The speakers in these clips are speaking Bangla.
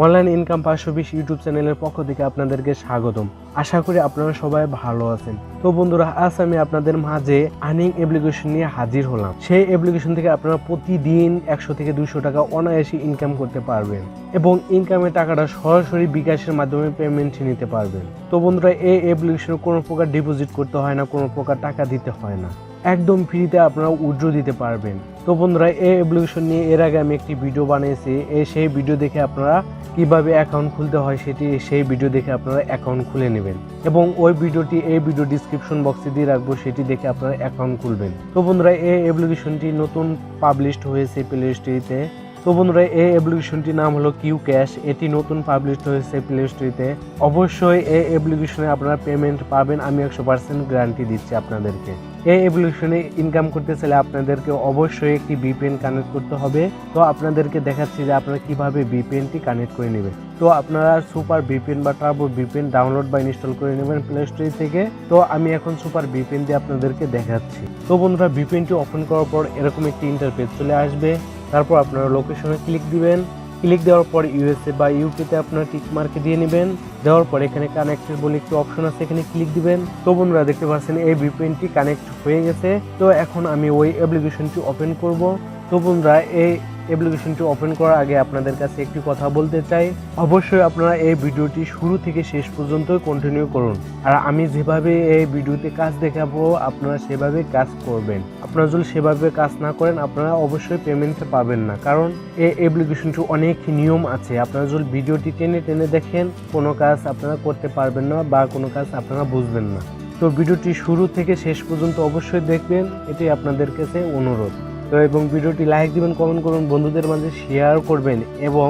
অনলাইন ইনকাম পাঁচশো বিশ ইউটিউব চ্যানেলের পক্ষ থেকে আপনাদেরকে স্বাগতম। আশা করি আপনারা সবাই ভালো আছেন। তো বন্ধুরা, আজ আমি আপনাদের মাঝে আর্নিং অ্যাপ্লিকেশন নিয়ে হাজির হলাম। সেই অ্যাপ্লিকেশন থেকে আপনারা প্রতিদিন একশো থেকে দুশো টাকা অনায়াসে ইনকাম করতে পারবেন এবং ইনকামের টাকাটা সরাসরি বিকাশের মাধ্যমে পেমেন্ট নিতে পারবেন। তো বন্ধুরা, এই অ্যাপ্লিকেশনে কোনো প্রকার ডিপোজিট করতে হয় না, কোনো প্রকার টাকা দিতে হয় না। একদম ফ্রিতে আপনারা উইড্রো দিতে পারবেন। তো বন্ধুরা, এই অ্যাপ্লিকেশন নিয়ে এর আগে আমি একটি ভিডিও বানিয়েছি। এই সেই ভিডিও দেখে আপনারা কীভাবে অ্যাকাউন্ট খুলতে হয় সেটি সেই ভিডিও দেখে আপনারা অ্যাকাউন্ট খুলে নেবেন। এবং ওই ভিডিওটি এই ভিডিও ডিসক্রিপশন বক্সে দিয়ে রাখব, সেটি দেখে আপনারা অ্যাকাউন্ট খুলবেন। তো বন্ধুরা, এই অ্যাপ্লিকেশনটি নতুন পাবলিশড হয়েছে প্লে স্টোরিতে তো। বন্ধুরা, এই অ্যাপ্লিকেশনটির নাম হলো কিউ ক্যাশ এটি নতুন পাবলিশড হয়েছে প্লে স্টোরিতে অবশ্যই এই অ্যাপ্লিকেশনে আপনারা পেমেন্ট পাবেন। আমি একশো পার্সেন্ট গ্যারান্টি দিচ্ছি আপনাদেরকে। এই অ্যাপ্লিকেশনে ইনকাম করতে চাইলে আপনাদেরকে অবশ্যই একটি বিপিএন কানেক্ট করতে হবে। তো আপনাদেরকে দেখাচ্ছি যে আপনারা কীভাবে বিপিএনটি কানেক্ট করে নেবেন। তো আপনারা সুপার বিপিএন বা টার্বো বিপিএন ডাউনলোড বা ইনস্টল করে নেবেন প্লে স্টোর থেকে। তো আমি এখন সুপার বিপিএন দিয়ে আপনাদেরকে দেখাচ্ছি। তো বন্ধুরা বিপিএনটি ওপেন করার পর এরকম একটি ইন্টারফেস চলে আসবে। তারপর আপনারা লোকেশনে ক্লিক দিবেন। ক্লিক দেওয়ার পর ইউএসএ বা ইউকেতে আপনার টিক মার্কে দিয়ে নেবেন। দেওয়ার পর এখানে কানেক্টেড বলে একটি অপশন আছে, এখানে ক্লিক দিবেন। তো বন্ধুরা, দেখতে পাচ্ছেন এই ভিপিএনটি কানেক্ট হয়ে গেছে। তো এখন আমি ওই অ্যাপ্লিকেশনটি ওপেন করব। তো বন্ধুরা, এই অ্যাপ্লিকেশনটি ওপেন করার আগে আপনাদের কাছে একটি কথা বলতে চাই। অবশ্যই আপনারা এই ভিডিওটি শুরু থেকে শেষ পর্যন্ত কন্টিনিউ করুন। আর আমি যেভাবে এই ভিডিওতে কাজ দেখাবো, আপনারা সেভাবে কাজ করবেন। আপনারা যদি সেভাবে কাজ না করেন, আপনারা অবশ্যই পেমেন্ট পাবেন না। কারণ এই অ্যাপ্লিকেশনটি অনেক নিয়ম আছে। আপনারা যদি ভিডিওটি টেনে টেনে দেখেন, কোনো কাজ আপনারা করতে পারবেন না বা কোনো কাজ আপনারা বুঝবেন না। তো ভিডিওটি শুরু থেকে শেষ পর্যন্ত অবশ্যই দেখবেন। এটাই আপনাদের কাছে অনুরোধ। তো এবং ভিডিওটি লাইক দিবেন কমেন্ট করুন, বন্ধুদের মাঝে শেয়ার করবেন এবং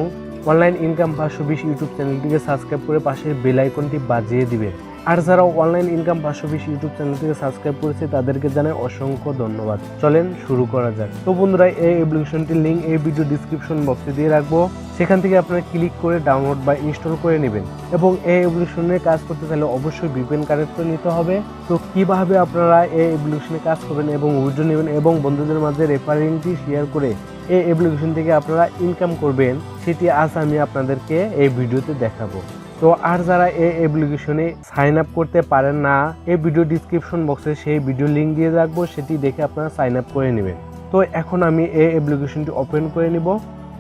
অনলাইন ইনকাম পাঁচশো বিশ ইউটিউব চ্যানেলটিকে সাবস্ক্রাইব করে পাশের বেল আইকনটি বাজিয়ে দিবেন। আর যারা অনলাইন ইনকাম পাঁচশো বিশ ইউটিউব চ্যানেলটিকে সাবস্ক্রাইব করেছে, তাদেরকে জানাই অসংখ্য ধন্যবাদ। চলেন শুরু করা যাক। তো বন্ধুরা, এই অ্যাপ্লিকেশনটির লিঙ্ক এই ভিডিও ডিসক্রিপশন বক্সে দিয়ে রাখব। সেখান থেকে আপনারা ক্লিক করে ডাউনলোড বা ইনস্টল করে নেবেন এবং এই অ্যাপ্লিকেশনে কাজ করতে চাইলে অবশ্যই ভিপিএন কানেক্ট করে নিতে হবে। তো কীভাবে আপনারা এই অ্যাপ্লিকেশনে কাজ করবেন এবং উইড্রো নেবেন এবং বন্ধুদের মাঝে রেফারেন্সটি শেয়ার করে এই অ্যাপ্লিকেশন থেকে আপনারা ইনকাম করবেন, সেটি আজ আমি আপনাদেরকে এই ভিডিওতে দেখাবো। তো আর যারা এই অ্যাপ্লিকেশনে সাইন আপ করতে পারেন না, এই ভিডিও ডিসক্রিপশন বক্সে সেই ভিডিও লিঙ্ক দিয়ে রাখব, সেটি দেখে আপনারা সাইন আপ করে নেবেন। তো এখন আমি এই অ্যাপ্লিকেশনটি ওপেন করে নিব।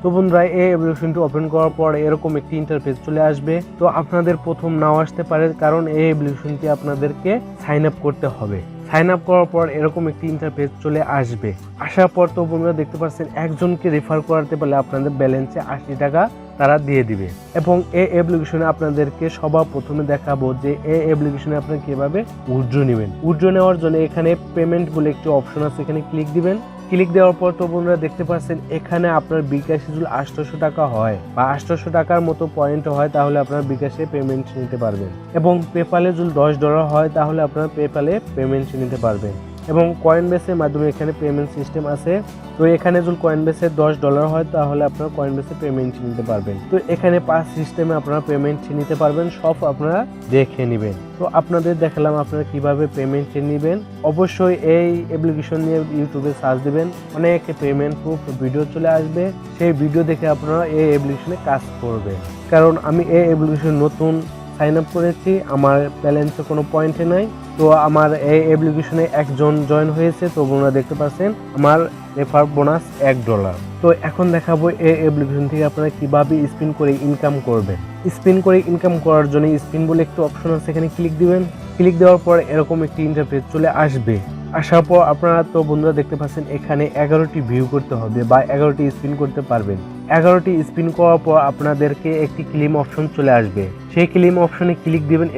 তো বন্ধুরা, এই অ্যাপ্লিকেশনটি ওপেন করার পর এরকম একটি ইন্টারফেস চলে আসবে। তো আপনাদের প্রথম নাও আসতে পারে, কারণ এই অ্যাপ্লিকেশনটি আপনাদেরকে সাইন আপ করতে হবে। সাইন আপ করার পর এরকম একটি ইন্টারফেস চলে আসবে। আসার পর তো বন্ধুরা দেখতে পাচ্ছেন, একজনকে রেফার করাতে পারলে আপনাদের ব্যালেন্সে আশি টাকা তারা দিয়ে দিবে। এবং এই অ্যাপ্লিকেশনে আপনাদেরকে সবার প্রথমে দেখাবো যে এই অ্যাপ্লিকেশনে আপনারা কীভাবে উইড্রো নেবেন। উইড্রো নেওয়ার জন্য এখানে পেমেন্ট বলে একটি অপশন আছে, এখানে ক্লিক দিবেন। ক্লিক দেওয়ার পর তো বন্ধুরা দেখতে পাচ্ছেন, এখানে আপনার বিকাশে যদি আঠারোশো টাকা হয় বা আঠারোশো টাকার মতো পয়েন্ট হয়, তাহলে আপনার বিকাশে পেমেন্ট নিতে পারবেন। এবং পেপালে যদি দশ ডলার হয়, তাহলে আপনার পেপালে পেমেন্ট নিতে পারবেন। এবং কয়েন বেসের মাধ্যমে এখানে পেমেন্ট সিস্টেম আছে। তো এখানে যদি কয়েন বেসে দশ ডলার হয়, তাহলে আপনারা কয়েন বেসে পেমেন্ট নিতে পারবেন। তো এখানে পাঁচ সিস্টেমে আপনারা পেমেন্ট নিতে পারবেন, সব আপনারা দেখে নেবেন। তো আপনাদের দেখালাম আপনারা কীভাবে পেমেন্ট নেবেন। অবশ্যই এই অ্যাপ্লিকেশন নিয়ে ইউটিউবে সার্চ দেবেন, অনেক পেমেন্ট প্রুফ ভিডিও চলে আসবে। সেই ভিডিও দেখে আপনারা এই অ্যাপ্লিকেশনে কাজ করবেন। কারণ আমি এই অ্যাপ্লিকেশন নতুন সাইন আপ করেছি, আমার ব্যালেন্সে কোনো পয়েন্টে নাই। তো আমার এই অ্যাপ্লিকেশনে একজন জয়েন হয়েছে, তো আপনারা দেখতে পাচ্ছেন, আমার রেফার বোনাস এক ডলার তো এখন দেখাবো এই অ্যাপ্লিকেশন থেকে আপনারা কীভাবে স্পিন করে ইনকাম করবেন। স্পিন করে ইনকাম করার জন্য স্পিন বলে একটু অপশন আছে, এখানে ক্লিক দিবেন। ক্লিক দেওয়ার পর এরকম একটি ইন্টারফেস চলে আসবে। আসার পর আপনারা তো বন্ধুরা দেখতে পাচ্ছেন, এখানে এগারোটি ভিউ করতে হবে বা এগারোটি স্পিন করতে পারবেন। এগারোটি স্পিন করার পর আপনাদেরকে একটি ক্লিম অপশন চলে আসবে। সেই ক্লিম অপশনে ক্লিক দিবেন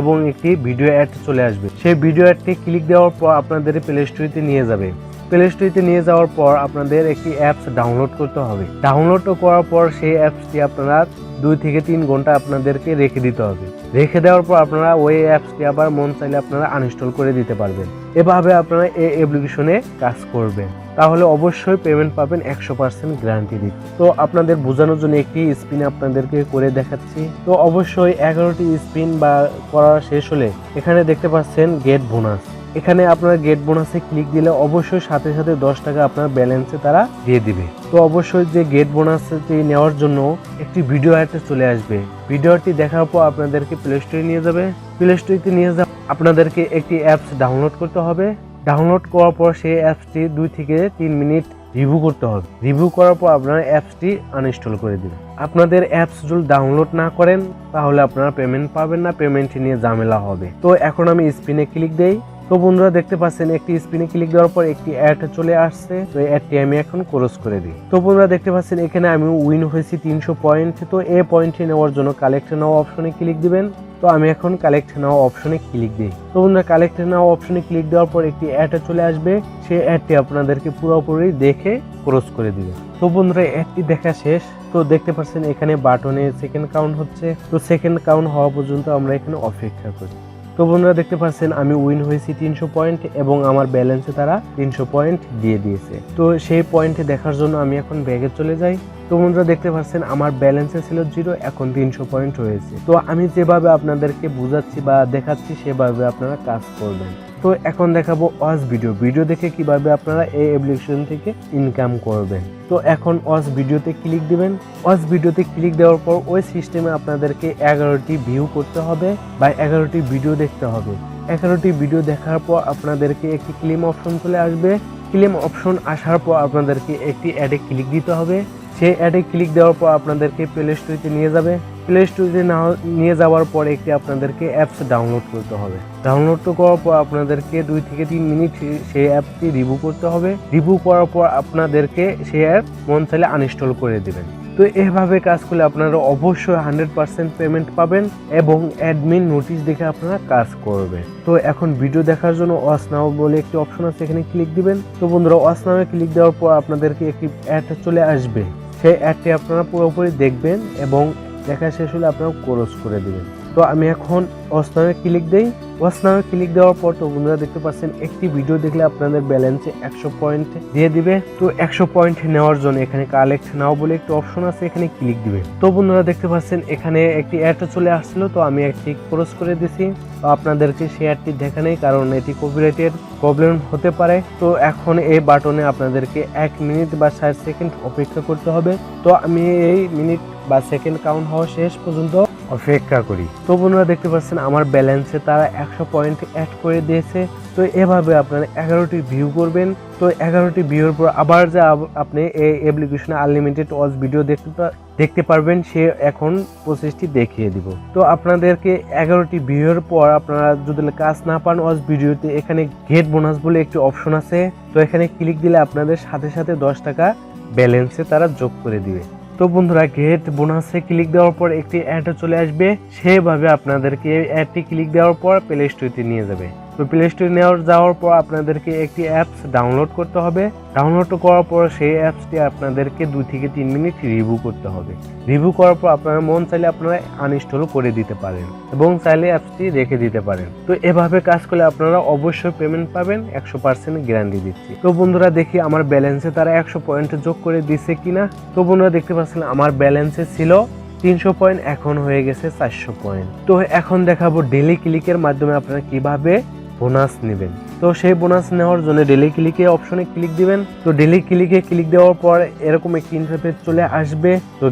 এবং একটি ভিডিও অ্যাড চলে আসবে। সেই ভিডিও অ্যাডটি ক্লিক দেওয়ার পর আপনাদের প্লে স্টোরিতে নিয়ে যাবে। প্লে স্টোরিতে নিয়ে যাওয়ার পর আপনাদের একটি অ্যাপস ডাউনলোড করতে হবে। ডাউনলোড করার পর সেই অ্যাপসটি আপনারা দুই থেকে তিন ঘণ্টা আপনাদেরকে রেখে দিতে হবে। রেখে দেওয়ার পর আপনারা ওই অ্যাপসটি আবার মন চাইলে আপনারা আনইনস্টল করে দিতে পারবেন। এভাবে আপনারা এই অ্যাপ্লিকেশনে কাজ করবেন। তাহলে অবশ্যই পেমেন্ট পাবেন একশো পার্সেন্ট গ্যারান্টি দিচ্ছে তো আপনাদের বোঝানোর জন্য একটি স্পিন আপনাদেরকে করে দেখাচ্ছি। তো অবশ্যই এগারোটি স্পিন বা করা শেষ হলে এখানে দেখতে পাচ্ছেন গেট বোনাস এখানে আপনার গেট বোনাসে ক্লিক দিলে অবশ্যই সাথে সাথে দশ টাকা আপনার ব্যালেন্সে তারা দিয়ে দিবে। তো অবশ্যই যে গেট বোনাসটি নেওয়ার জন্য একটি ভিডিও অ্যাডে চলে আসবে। ভিডিওটি দেখার পর আপনাদেরকে প্লে স্টোরে নিয়ে যাবে। প্লে স্টোরিতে নিয়ে যা আপনাদেরকে একটি অ্যাপস ডাউনলোড করতে হবে। ডাউনলোড করার পর সেই অ্যাপসটি দুই থেকে তিন মিনিট রিভিউ করতে হবে। রিভিউ করার পর আপনার অ্যাপসটি আনইনস্টল করে দিবেন। আপনাদের অ্যাপস যদি ডাউনলোড না করেন, তাহলে আপনারা পেমেন্ট পাবেন না। পেমেন্ট নিয়ে ঝামেলা হবে। তো এখন আমি স্পিনে ক্লিক দেই। তো বন্ধুরা দেখতে পাচ্ছেন, একটি স্পিনে ক্লিক দেওয়ার পর একটি অ্যাড চলে আসছে। তো এই অ্যাডটি আমি এখন ক্রস করে দিই। তো বন্ধুরা দেখতে পাচ্ছেন, এখানে আমি উইন হয়েছি তিনশো পয়েন্ট তো এ পয়েন্টটি নেওয়ার জন্য কালেক্ট নাও অপশনে ক্লিক দিবেন। তো আমি এখন কালেক্ট নাও অপশনে ক্লিক দিই। তো বন্ধুরা কালেক্ট নাও অপশনে ক্লিক দেওয়ার পর একটি অ্যাড চলে আসবে। সেই অ্যাডটি আপনাদেরকে পুরোপুরি দেখে ক্রস করে দিবে। তো বন্ধুরা অ্যাডটি দেখা শেষ। তো দেখতে পাচ্ছেন, এখানে বাটনে সেকেন্ড কাউন্ট হচ্ছে। তো সেকেন্ড কাউন্ট হওয়া পর্যন্ত আমরা এখানে অপেক্ষা করি। তো বন্ধুরা দেখতে পাচ্ছেন, আমি উইন হয়েছি তিনশো পয়েন্ট এবং আমার ব্যালেন্সে তারা তিনশো পয়েন্ট দিয়ে দিয়েছে। তো সেই পয়েন্টে দেখার জন্য আমি এখন ব্যাগে চলে যাই। তো বন্ধুরা দেখতে পাচ্ছেন, আমার ব্যালেন্সে ছিল জিরো, এখন তিনশো পয়েন্ট হয়েছে। তো আমি যেভাবে আপনাদেরকে বুঝাচ্ছি বা দেখাচ্ছি, সেভাবে আপনারা কাজ করবেন। তো এখন দেখাবো ওয়াজ ভিডিও। ভিডিও দেখে কীভাবে আপনারা এই অ্যাপ্লিকেশন থেকে ইনকাম করবেন। তো এখন ওয়াজ ভিডিওতে ক্লিক দিবেন। ওয়াজ ভিডিওতে ক্লিক দেওয়ার পর ওই সিস্টেমে আপনাদেরকে এগারোটি ভিউ করতে হবে বা এগারোটি ভিডিও দেখতে হবে। এগারোটি ভিডিও দেখার পর আপনাদেরকে একটি ক্লেম অপশন চলে আসবে। ক্লেম অপশন আসার পর আপনাদেরকে একটি অ্যাডে ক্লিক দিতে হবে। সেই অ্যাডে ক্লিক দেওয়ার পর আপনাদেরকে প্লে স্টোরিতে নিয়ে যাবে। প্লে স্টোরিতে না নিয়ে যাওয়ার পর একটি আপনাদেরকে অ্যাপস ডাউনলোড করতে হবে। ডাউনলোড তো করার পর আপনাদেরকে দুই থেকে তিন মিনিট সেই অ্যাপটি রিভিউ করতে হবে। রিভিউ করার পর আপনাদেরকে সেই অ্যাপ মন চাইলে আনইনস্টল করে দেবেন। তো এভাবে কাজ করলে আপনারা অবশ্যই হান্ড্রেড পার্সেন্ট পেমেন্ট পাবেন এবং অ্যাডমিন নোটিশ দেখে আপনারা কাজ করবেন তো এখন ভিডিও দেখার জন্য ওয়াচ নাও বলে একটি অপশন আছে, এখানে ক্লিক দিবেন। তো বন্ধুরা ওয়াচ নামে ক্লিক দেওয়ার পর আপনাদেরকে একটি অ্যাড চলে আসবে। সেই অ্যাডটি আপনারা পুরোপুরি দেখবেন এবং দেখা শেষ হলে আপনারা ক্রস করে দিবেন। তো আমি এখন ওয়াচ নামে ক্লিক দেই। ওয়াচ নামে ক্লিক দেওয়ার পর তো বন্ধুরা দেখতে পাচ্ছেন, একটি ভিডিও দেখলে আপনাদের ব্যালেন্সে একশো পয়েন্ট দিয়ে দিবে। তো একশো পয়েন্ট নেওয়ার জন্য এখানে কালেক্ট নাও বলে একটি অপশন আছে, এখানে ক্লিক দিবে। তো বন্ধুরা দেখতে পাচ্ছেন, এখানে একটি অ্যাড চলে আসছিল তো আমি একটি ক্রস করে দিছি। তো আপনাদেরকে সেই অ্যাডটি দেখা নেই, কারণ এটি কপিরাইটের প্রবলেম হতে পারে। তো এখন এই বাটনে আপনাদেরকে এক মিনিট বা ষাট সেকেন্ড অপেক্ষা করতে হবে। তো আমি এই মিনিট বা সেকেন্ড কাউন্ট হওয়া শেষ পর্যন্ত অপেক্ষা করি। তো বন্ধুরা দেখতে পাচ্ছেন, আমার ব্যালেন্সে তারা একশো পয়েন্ট অ্যাড করে দিয়েছে। তো এভাবে আপনারা এগারোটি ভিউ করবেন। তো এগারোটি ভিউর পর আবার যে আপনি এই অ্যাপ্লিকেশনে আনলিমিটেড ওয়াচ ভিডিও দেখতে দেখতে পারবেন, সে এখন প্রসেসটি দেখিয়ে দিব। তো আপনাদেরকে এগারোটি ভিউর পর আপনারা যদি কাজ না পান ওয়াচ ভিডিওতে এখানে গেট বোনাস বলে একটি অপশন আছে। তো এখানে ক্লিক দিলে আপনাদের সাথে সাথে দশ টাকা ব্যালেন্সে তারা যোগ করে দিবে। তো বন্ধুরা গেট বোনাসে ক্লিক দেওয়ার পর একটি অ্যাড চলে আসবে। সেভাবে আপনাদেরকে অ্যাডটি ক্লিক দেওয়ার পর প্লে স্টোরিতে নিয়ে যাবে। তো প্লে স্টোরে নেওয়ার যাওয়ার পর আপনাদেরকে একটি অ্যাপস ডাউনলোড করতে হবে। ডাউনলোড করার পর সেই অ্যাপসটি আপনাদেরকে দুই থেকে তিন মিনিট রিভিউ করতে হবে। রিভিউ করার পর আপনারা মন চাইলে আপনারা আনইনস্টল করে দিতে পারেন এবং চাইলে অ্যাপসটি রেখে দিতে পারেন। তো এভাবে কাজ করলে আপনারা অবশ্যই পেমেন্ট পাবেন, একশো পার্সেন্ট গ্যারান্টি দিচ্ছি। তো বন্ধুরা, দেখি আমার ব্যালেন্সে তারা একশো পয়েন্ট যোগ করে দিছে কিনা। তো বন্ধুরা, দেখতে পাচ্ছেন আমার ব্যালেন্সে ছিল তিনশো পয়েন্ট এখন হয়ে গেছে চারশো পয়েন্ট তো এখন দেখাবো ডেলি ক্লিকের মাধ্যমে আপনারা কীভাবে বোনাস নেবেন। তো সেই বোনাস নেওয়ার জন্য ডেলি ক্লিকে অপশনে ক্লিক দিবেন। তো ডেলি ক্লিকে ক্লিক দেওয়ার পর এরকম একটি ইন্টারফেস চলে আসবে। তো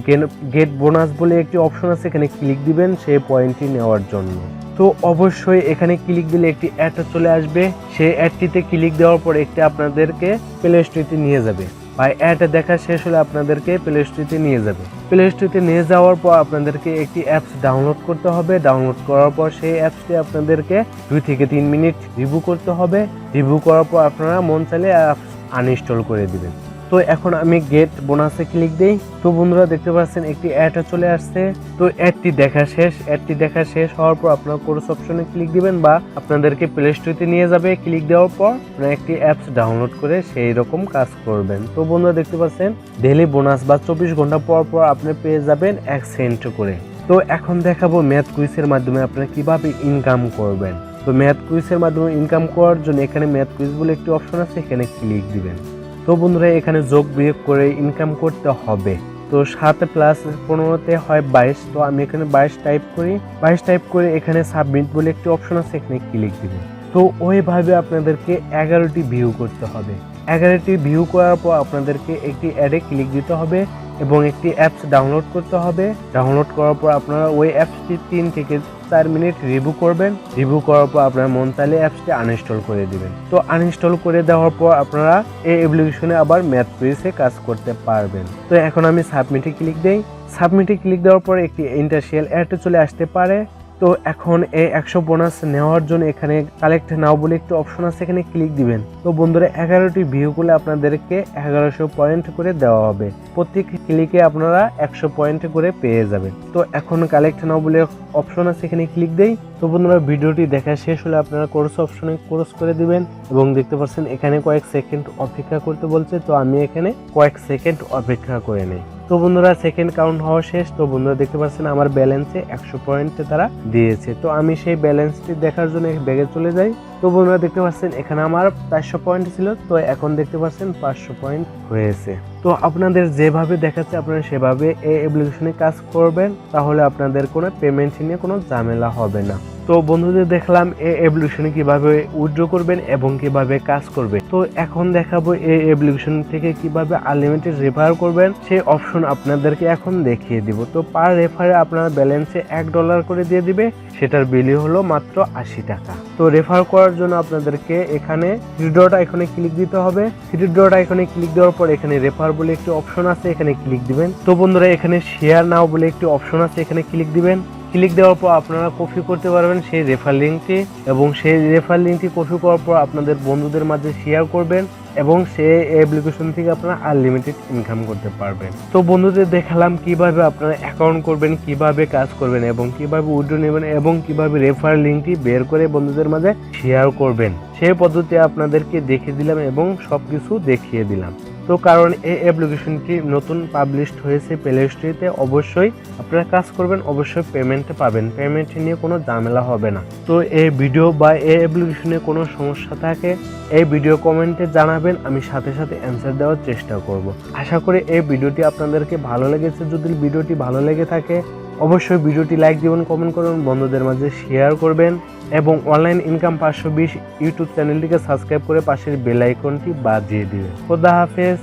গেট বোনাস বলে একটি অপশন আছে, এখানে ক্লিক দিবেন সেই পয়েন্টটি নেওয়ার জন্য। তো অবশ্যই এখানে ক্লিক দিলে একটি অ্যাড চলে আসবে। সেই অ্যাডটিতে ক্লিক দেওয়ার পর একটি আপনাদেরকে প্লে স্টোরিতে নিয়ে যাবে। বা অ্যাড দেখা শেষ হলে আপনাদেরকে প্লে স্টোরিতে নিয়ে যাবে। প্লে স্টোরিতে নিয়ে যাওয়ার পর আপনাদেরকে একটি অ্যাপস ডাউনলোড করতে হবে। ডাউনলোড করার পর সেই অ্যাপসটি আপনাদেরকে দুই থেকে তিন মিনিট রিভিউ করতে হবে। রিভিউ করার পর আপনারা মন চাইলে অ্যাপস আনইনস্টল করে দিবেন। তো এখন আমি গেট বোনাসে ক্লিক দেই। তো বন্ধুরা দেখতে পাচ্ছেন একটি অ্যাড চলে আসছে। তো অ্যাডটি দেখা শেষ। অ্যাডটি দেখা শেষ হওয়ার পর আপনার কোর্স অপশনে ক্লিক দিবেন বা আপনাদেরকে প্লে স্টোরিতে নিয়ে যাবে। ক্লিক দেওয়ার পর আপনারা একটি অ্যাপস ডাউনলোড করে সেই রকম কাজ করবেন। তো বন্ধুরা দেখতে পাচ্ছেন ডেলি বোনাস বা চব্বিশ ঘণ্টা পর পর আপনি পেয়ে যাবেন এক সেন্ট করে। তো এখন দেখাবো ম্যাথ কুইজের মাধ্যমে আপনারা কীভাবে ইনকাম করবেন। তো ম্যাথ কুইজের মাধ্যমে ইনকাম করার জন্য এখানে ম্যাথ কুইজ বলে একটি অপশন আছে, এখানে ক্লিক দিবেন। তো বন্ধুরা, এখানে যোগ বিয়োগ করে ইনকাম করতে হবে। তো সাত প্লাস পনেরোতে হয় বাইশ, তো আমি এখানে বাইশ টাইপ করি। বাইশ টাইপ করে এখানে সাবমিট বলে একটি অপশন আছে, এখানে ক্লিক দিবেন তো ওইভাবে আপনাদেরকে এগারোটি ভিউ করতে হবে। এগারোটি ভিউ করার পর আপনাদেরকে একটি অ্যাডে ক্লিক দিতে হবে এবং একটি অ্যাপস ডাউনলোড করতে হবে। ডাউনলোড করার পর আপনারা ওই অ্যাপসটি তিন থেকে চার মিনিট রিভিউ করবেন। রিভিউ করার পর আপনার মন চাইলে অ্যাপসটি আনইনস্টল করে দিবেন। তো আনইনস্টল করে দেওয়ার পর আপনারা এই অ্যাপ্লিকেশনে আবার ম্যাথ পেজে কাজ করতে পারবেন। তো এখন আমি সাবমিটে ক্লিক দেই। সাবমিটে ক্লিক দেওয়ার পর একটি ইন্টারশিয়াল অ্যাড চলে আসতে পারে। তো এখন এই একশো বোনাস নেওয়ার জন্য এখানে কালেক্ট নাও বলে একটি অপশন আছে, এখানে ক্লিক দিবেন। তো বন্ধুরা, এগারোটি ভিউ আপনাদেরকে এগারোশো পয়েন্ট করে দেওয়া হবে। প্রত্যেক ক্লিকে আপনারা একশো পয়েন্ট করে পেয়ে যাবেন। তো এখন কালেক্ট নাও বলে অপশন আছে, এখানে ক্লিক দেই। তো বন্ধুরা, ভিডিওটি দেখা শেষ হলে আপনারা কোর্স অপশনে কোর্স করে দিবেন এবং দেখতে পাচ্ছেন এখানে কয়েক সেকেন্ড অপেক্ষা করতে বলছে, তো আমি এখানে কয়েক সেকেন্ড অপেক্ষা করে নেই। তো বন্ধুরা সেকেন্ড কাউন্ট হওয়া শেষ। তো বন্ধুরা, দেখতে পাচ্ছেন আমার ব্যালেন্সে একশো পয়েন্টে তারা দিয়েছে। তো আমি সেই ব্যালেন্সটি দেখার জন্য ব্যাগে চলে যাই। তো বন্ধুরা, দেখতে পাচ্ছেন এখানে আমার চারশো পয়েন্ট ছিল। তো এখন দেখতে পাচ্ছেন পাঁচশো পয়েন্ট হয়েছে। তো আপনাদের যেভাবে দেখাচ্ছে, আপনারা সেভাবে এই অ্যাপ্লিকেশনে কাজ করবেন। তাহলে আপনাদের কোনো পেমেন্ট নিয়ে কোনো ঝামেলা হবে না। তো বন্ধুদের দেখলাম এই অ্যাপ্লিকেশনে কীভাবে উইথড্র করবেন এবং কীভাবে কাজ করবেন। তো এখন দেখাবো এই অ্যাপ্লিকেশন থেকে কীভাবে আনলিমিটেড রেফার করবেন সেই অপশন আপনাদেরকে এখন দেখিয়ে দিব। তো পার রেফারে আপনার ব্যালেন্সে এক ডলার করে দিয়ে দিবে, সেটার বিলি হলো মাত্র আশি টাকা। তো রেফার করার জন্য আপনাদেরকে এখানে থ্রি ডট আইকনে ক্লিক দিতে হবে। থ্রি ডট আইকনে ক্লিক দেওয়ার পর এখানে রেফার বলে একটি অপশন আছে, এখানে ক্লিক দিবেন। তো বন্ধুরা, এখানে শেয়ার নাও বলে একটি অপশন আছে, এখানে ক্লিক দিবেন। ক্লিক দেওয়ার পর আপনারা কপি করতে পারবেন সেই রেফার লিঙ্কটি এবং সেই রেফার লিঙ্কটি কপি করার পর আপনাদের বন্ধুদের মাঝে শেয়ার করবেন এবং সে অ্যাপ্লিকেশন থেকে আপনারা আনলিমিটেড ইনকাম করতে পারবেন। তো বন্ধুদের দেখালাম কীভাবে আপনারা অ্যাকাউন্ট করবেন, কীভাবে কাজ করবেন এবং কীভাবে উইড্রো নেবেন এবং কীভাবে রেফার লিঙ্কটি বের করে বন্ধুদের মাঝে শেয়ার করবেন। সেই পদ্ধতি আপনাদেরকে দেখিয়ে দিলাম এবং সব কিছু দেখিয়ে দিলাম। তো কারণ এই অ্যাপ্লিকেশনটি নতুন পাবলিশড হয়েছে প্লে স্টোরিতে অবশ্যই আপনারা কাজ করবেন, অবশ্যই পেমেন্ট পাবেন। পেমেন্ট নিয়ে কোনো ঝামেলা হবে না। তো এই ভিডিও বা এই অ্যাপ্লিকেশনে কোনো সমস্যা থাকে, এই ভিডিও কমেন্টে জানাবেন, আমি সাথে সাথে অ্যান্সার দেওয়ার চেষ্টা করব। আশা করি এই ভিডিওটি আপনাদেরকে ভালো লেগেছে। যদি ভিডিওটি ভালো লেগে থাকে, অবশ্যই ভিডিওটি লাইক দিবেন কমেন্ট করবেন, বন্ধুদের মাঝে শেয়ার করবেন। এবং অনলাইন ইনকাম পাঁচশো বিশ ইউটিউব চ্যানেলটিকে সাবস্ক্রাইব করে পাশের বেল আইকনটি বাজিয়ে দিবেন খোদা হাফেজ।